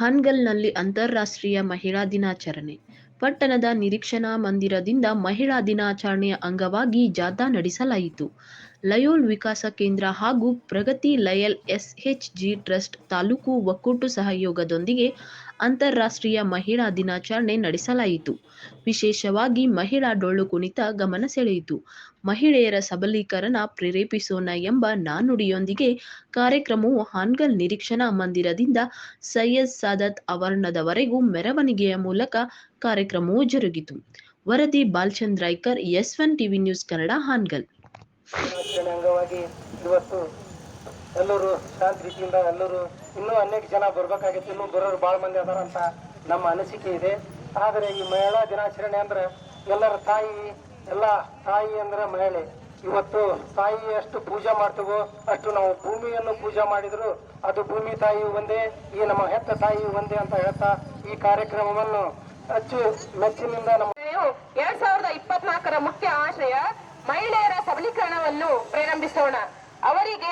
ಹಾನಗಲ್ನಲ್ಲಿ ಅಂತಾರಾಷ್ಟ್ರೀಯ ಮಹಿಳಾ ದಿನಾಚರಣೆ. ಪಟ್ಟಣದ ನಿರೀಕ್ಷಣಾ ಮಂದಿರದಿಂದ ಮಹಿಳಾ ದಿನಾಚರಣೆಯ ಅಂಗವಾಗಿ ಜಾಥಾ ನಡೆಸಲಾಯಿತು. ಲಯೋಲ್ ವಿಕಾಸ ಕೇಂದ್ರ ಹಾಗೂ ಪ್ರಗತಿ ಲಯಲ್ ಎಸ್ಎಚ್ಜಿ ಟ್ರಸ್ಟ್ ತಾಲೂಕು ಒಕ್ಕೂಟು ಸಹಯೋಗದೊಂದಿಗೆ ಅಂತಾರಾಷ್ಟ್ರೀಯ ಮಹಿಳಾ ದಿನಾಚರಣೆ ನಡೆಸಲಾಯಿತು. ವಿಶೇಷವಾಗಿ ಮಹಿಳಾ ಡೊಳ್ಳು ಕುಣಿತ ಗಮನ ಸೆಳೆಯಿತು. ಮಹಿಳೆಯರ ಸಬಲೀಕರಣ ಪ್ರೇರೇಪಿಸೋಣ ಎಂಬ ನಾನುಡಿಯೊಂದಿಗೆ ಕಾರ್ಯಕ್ರಮವು ಹಾನ್ಗಲ್ ನಿರೀಕ್ಷಣಾ ಮಂದಿರದಿಂದ ಸೈಯದ್ ಸಾದತ್ ಅವರ್ಣದವರೆಗೂ ಮೆರವಣಿಗೆಯ ಮೂಲಕ ಕಾರ್ಯಕ್ರಮವು ಜರುಗಿತು. ವರದಿ Balchand Raikar S one TV news Kannada, Hangal. ಎಲ್ಲರೂ ಶಾಂತ ರೀತಿಯಿಂದ ಎಲ್ಲರೂ ಇನ್ನೂ ಅನೇಕ ಜನ ಬರ್ಬೇಕಾಗಿತ್ತು, ಇನ್ನೂ ಬರೋರು ಭಾಳ ಮಂದಿ ಅದಾರ ಅಂತ ನಮ್ಮ ಅನಿಸಿಕೆ ಇದೆ. ಆದರೆ ಈ ಮಹಿಳಾ ದಿನಾಚರಣೆ ಅಂದ್ರೆ ಎಲ್ಲರ ತಾಯಿ, ಎಲ್ಲ ತಾಯಿ ಅಂದ್ರೆ ಮಹಿಳೆ. ಇವತ್ತು ತಾಯಿ ಎಷ್ಟು ಪೂಜೆ ಮಾಡ್ತೀವೋ ಅಷ್ಟು ನಾವು ಭೂಮಿಯನ್ನು ಪೂಜೆ ಮಾಡಿದ್ರು, ಅದು ಭೂಮಿ ತಾಯಿ ಒಂದೇ, ಈ ನಮ್ಮ ಹೆತ್ತ ತಾಯಿ ಒಂದೇ ಅಂತ ಹೇಳ್ತಾ ಈ ಕಾರ್ಯಕ್ರಮವನ್ನು ಅಚ್ಚು ಮೆಚ್ಚಿನಿಂದ ನಮ್ಮ ಎರಡ್ ಸಾವಿರದ ಇಪ್ಪತ್ನಾಲ್ಕರ ಮುಖ್ಯ ಆಶಯ ಮಹಿಳೆಯರ ಸಬಲೀಕರಣವನ್ನು ಪ್ರಾರಂಭಿಸೋಣ. ಅವರಿಗೆ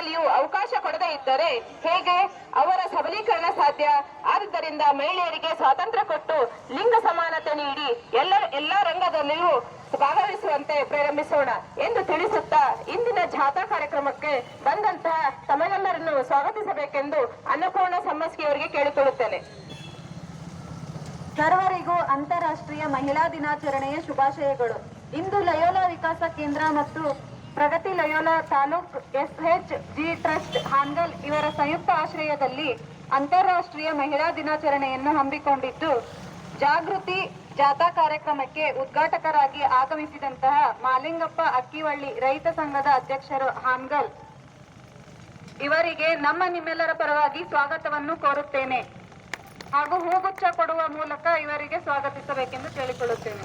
ಸಕಲ ಅವಕಾಶ ಕೊಡದೇ ಇದ್ದರೆ ಹೇಗೆ? ಅವರ ಸಬಲೀಕರಣ ಸಾಧ್ಯ. ಆದ್ದರಿಂದ ಮಹಿಳೆಯರಿಗೆ ಸ್ವಾತಂತ್ರ್ಯ ಕೊಟ್ಟು ಲಿಂಗ ಸಮಾನತೆ ನೀಡಿ ಎಲ್ಲ ಎಲ್ಲಾ ರಂಗದಲ್ಲಿಯೂ ಭಾಗವಹಿಸುವಂತೆ ಪ್ರಾರಂಭಿಸೋಣ ಎಂದು ತಿಳಿಸುತ್ತಾ ಇಂದಿನ ಜಾಥಾ ಕಾರ್ಯಕ್ರಮಕ್ಕೆ ಬಂದಂತಹ ತಮ್ಮೆಲ್ಲರನ್ನು ಸ್ವಾಗತಿಸಬೇಕೆಂದು ಅನ್ನಪೂರ್ಣ ಸಮ್ಮಸ್ಕಿಯವರಿಗೆ ಕೇಳಿಕೊಳ್ಳುತ್ತೇನೆ. ಸರ್ವರಿಗೂ ಅಂತಾರಾಷ್ಟ್ರೀಯ ಮಹಿಳಾ ದಿನಾಚರಣೆಯ ಶುಭಾಶಯಗಳು. ಇಂದು ಲಯೋಲಾ ವಿಕಾಸ ಕೇಂದ್ರ ಮತ್ತು Pragati Loyola taluk SH G trust Hangal ಇವರ ಸಂಯುಕ್ತ ಆಶ್ರಯದಲ್ಲಿ ಅಂತಾರಾಷ್ಟ್ರೀಯ ಮಹಿಳಾ ದಿನಾಚರಣೆಯನ್ನು ಹಮ್ಮಿಕೊಂಡಿದ್ದು, ಜಾಗೃತಿ ಜಾಥಾ ಕಾರ್ಯಕ್ರಮಕ್ಕೆ ಉದ್ಘಾಟಕರಾಗಿ ಆಗಮಿಸಿದಂತಹ ಮಾಲಿಂಗಪ್ಪ ಅಕ್ಕಿವಳ್ಳಿ ರೈತ ಸಂಘದ ಅಧ್ಯಕ್ಷರು ಹಾನ್ಗಲ್ ಇವರಿಗೆ ನಮ್ಮ ನಿಮ್ಮೆಲ್ಲರ ಪರವಾಗಿ ಸ್ವಾಗತವನ್ನು ಕೋರುತ್ತೇನೆ. ಹಾಗೂ ಹೂಗುಚ್ಛ ಕೊಡುವ ಮೂಲಕ ಇವರಿಗೆ ಸ್ವಾಗತಿಸಬೇಕೆಂದು ಕೇಳಿಕೊಳ್ಳುತ್ತೇನೆ.